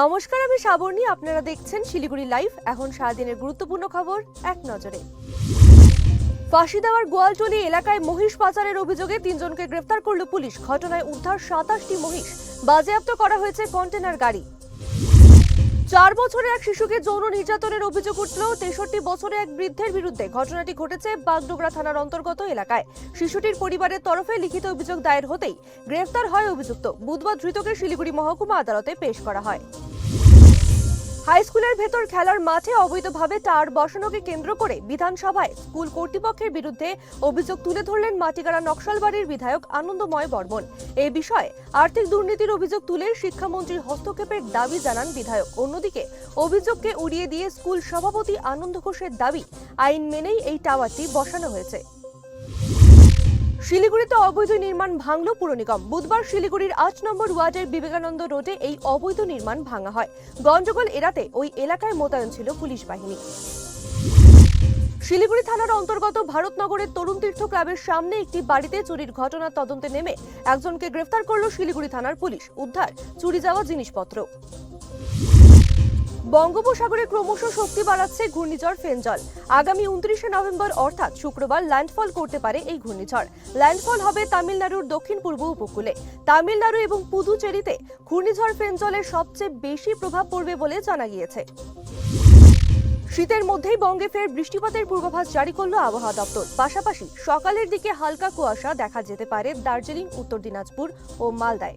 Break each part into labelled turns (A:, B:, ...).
A: নমস্কার, আমি সাবর্ণী আপনারা দেখছেন শিলিগুড়ি লাইভ এখন সারাদিনের গুরুত্বপূর্ণ খবর এক নজরে। ফাঁসি দেওয়ার গোয়ালটলি এলাকায় মহিষ পাচারের অভিযোগে তিনজনকে গ্রেফতার করল পুলিশ। ঘটনায় উদ্ধার সাতাশটি মহিষ। বাজেয়াপ্ত করা হয়েছে কন্টেনার গাড়ি। চার বছরের এক শিশুকে যৌন নির্যাতনের অভিযোগ উঠল। তেষট্টি বছরের এক বৃদ্ধের বিরুদ্ধে ঘটনাটি ঘটেছে বাগডোগরা থানার অন্তর্গত এলাকায়। শিশুটির পরিবারের তরফে লিখিত অভিযোগ দায়ের হতেই গ্রেফতার হয় অভিযুক্ত। বুধবার ধৃতকে শিলিগুড়ি মহকুমা আদালতে পেশ করা হয়। হাই স্কুলের ভেতর খেলার মাঠে অবৈধভাবে টার বসানোকে কেন্দ্র করে বিধানসভায় স্কুল কর্তৃপক্ষের বিরুদ্ধে অভিযোগ তুলে ধরলেন মাটিগাড়া নকশালবাড়ির বিধায়ক আনন্দময় বর্মন। এ বিষয়ে আর্থিক দুর্নীতির অভিযোগ তুলে শিক্ষামন্ত্রীর হস্তক্ষেপের দাবি জানান বিধায়ক। অন্যদিকে অভিযোগকে উড়িয়ে দিয়ে স্কুল সভাপতি আনন্দ ঘোষের দাবি, আইন মেনেই এই টাওয়ারটি বসানো হয়েছে। শিলিগুড়িতে অবৈধ নির্মাণ ভাঙল পুর নিগম। বুধবার শিলিগুড়ির আট নম্বর ওয়ার্ডের বিবেকানন্দ রোডে এই অবৈধ নির্মাণ ভাঙা হয়। গন্ডগোল এড়াতে ওই এলাকায় মোতায়েন ছিল পুলিশ বাহিনী। শিলিগুড়ি থানার অন্তর্গত ভারতনগরের তরুণ তীর্থ ক্লাবের সামনে একটি বাড়িতে চুরির ঘটনার তদন্তে নেমে একজনকে গ্রেফতার করল শিলিগুড়ি থানার পুলিশ। উদ্ধার, চুরি যাওয়া জিনিসপত্র। বঙ্গোপসাগরে ক্রমশ শক্তি বাড়াচ্ছে ঘূর্ণিঝড় ফেঞ্জল আগামী উনত্রিশে নভেম্বর অর্থাৎ শুক্রবার ল্যান্ডফল করতে পারে এই ঘূর্ণিঝড়। ল্যান্ডফল হবে তামিলনাড়ুর দক্ষিণ পূর্ব উপকূলে। তামিলনাড়ু এবং পুদুচেরিতে ঘূর্ণিঝড় ফেঞ্জলের সবচেয়ে বেশি প্রভাব পড়বে বলে জানা গিয়েছে। শীতের মধ্যেই বঙ্গে ফের বৃষ্টিপাতের পূর্বাভাস জারি করল আবহাওয়া দপ্তর। পাশাপাশি সকালের দিকে হালকা কুয়াশা দেখা যেতে পারে দার্জিলিং, উত্তর দিনাজপুর ও মালদায়।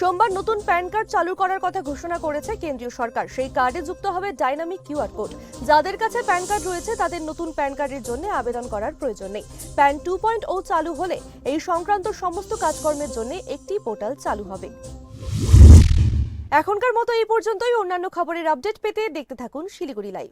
A: সোমবার নতুন প্যান কার্ড চালু করার কথা ঘোষণা করেছে কেন্দ্রীয় সরকার। সেই কার্ডে যুক্ত হবে ডাইনামিক কিউআর কোড। যাদের কাছে প্যান কার্ড রয়েছে, তাদের নতুন প্যান কার্ডের জন্য আবেদন করার প্রয়োজন নেই। প্যান টু পয়েন্ট ও চালু হলে এই সংক্রান্ত সমস্ত কাজকর্মের জন্য একটি পোর্টাল চালু হবে। এখনকার মতো এই পর্যন্তই। অন্যান্য খবরের আপডেট পেতে দেখতে থাকুন শিলিগুড়ি লাইভ।